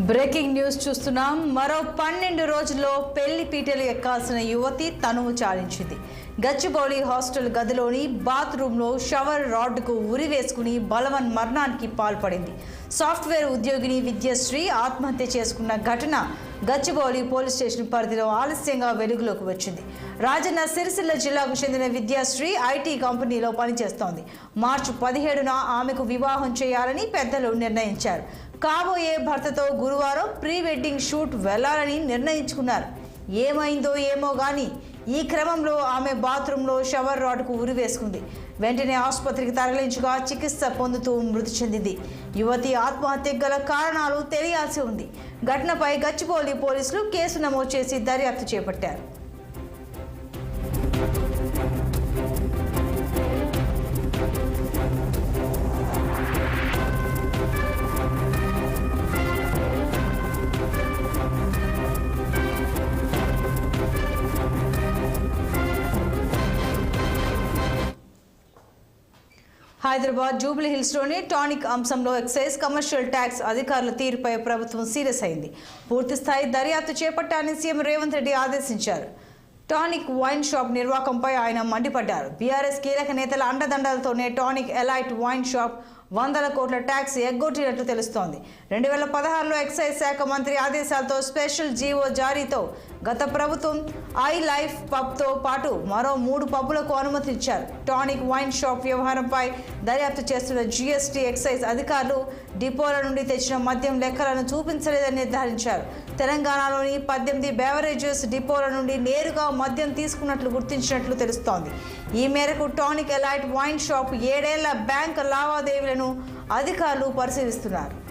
Breaking news చూస్తున్నాం. మరో పన్నెండు రోజుల్లో పెళ్ళి పీటలు ఎక్కాల్సిన యువతి తనువు చాలించింది. గచ్చిబౌలి హాస్టల్ గదిలోని బాత్రూంలో షవర్ రాడ్కు ఉరి వేసుకుని బలవన్ మరణానికి పాల్పడింది. సాఫ్ట్వేర్ ఉద్యోగిని విద్యశ్రీ ఆత్మహత్య చేసుకున్న ఘటన గచ్చిబౌలి పోలీస్ స్టేషన్ పరిధిలో ఆలస్యంగా వెలుగులోకి వచ్చింది. రాజన్న సిరిసిల్ల జిల్లాకు చెందిన విద్యాశ్రీ ఐటీ కంపెనీలో పనిచేస్తోంది. మార్చి పదిహేడున ఆమెకు వివాహం చేయాలని పెద్దలు నిర్ణయించారు. కాబోయే భర్తతో గురువారం ప్రీ వెడ్డింగ్ షూట్ వెళ్ళాలని నిర్ణయించుకున్నారు. ఏమైందో ఏమో కానీ ఈ క్రమంలో ఆమె బాత్రూంలో షవర్ రాడ్కు ఉరి వేసుకుంది. వెంటనే ఆసుపత్రికి తరలించగా చికిత్స పొందుతూ మృతి చెందింది. యువతి ఆత్మహత్యకు గల కారణాలు తెలియాల్సి ఉంది. ఘటనపై గచ్చిబౌలి పోలీసులు కేసు నమోదు చేసి దర్యాప్తు చేపట్టారు. హైదరాబాద్ జూబ్లీ హిల్స్లోని టానిక్ అంశంలో ఎక్సైజ్ కమర్షియల్ ట్యాక్స్ అధికారుల తీరుపై ప్రభుత్వం సీరియస్ అయింది. పూర్తిస్థాయి దర్యాప్తు చేపట్టాలని సీఎం రేవంత్ రెడ్డి ఆదేశించారు. టానిక్ వైన్ షాప్ నిర్వాహకంపై ఆయన మండిపడ్డారు. బీఆర్ఎస్ కీలక నేతల అండదండలతోనే టానిక్ ఎలైట్ వైన్ షాప్ వందల కోట్ల ట్యాక్స్ ఎగ్గొట్టినట్లు తెలుస్తోంది. రెండు వేల పదహారులో ఎక్సైజ్ శాఖ మంత్రి ఆదేశాలతో స్పెషల్ జీవో జారీతో గత ప్రభుత్వం ఐ లైఫ్ పబ్తో పాటు మరో మూడు పబ్బులకు అనుమతి ఇచ్చారు టానిక్ వైన్ షాప్ వ్యవహారంపై దర్యాప్తు చేస్తున్న జీఎస్టీ ఎక్సైజ్ అధికారులు డిపోల నుండి తెచ్చిన మద్యం లెక్కలను చూపించలేదని నిర్ధారించారు. తెలంగాణలోని పద్దెనిమిది బెవరేజెస్ డిపోల నుండి నేరుగా మద్యం తీసుకున్నట్లు గుర్తించినట్లు తెలుస్తోంది. ఈ మేరకు టానిక్ ఎలైట్ వైన్ షాప్ ఏడేళ్ళ బ్యాంక్ లావాదేవీలను అధికారులు పరిశీలిస్తున్నారు.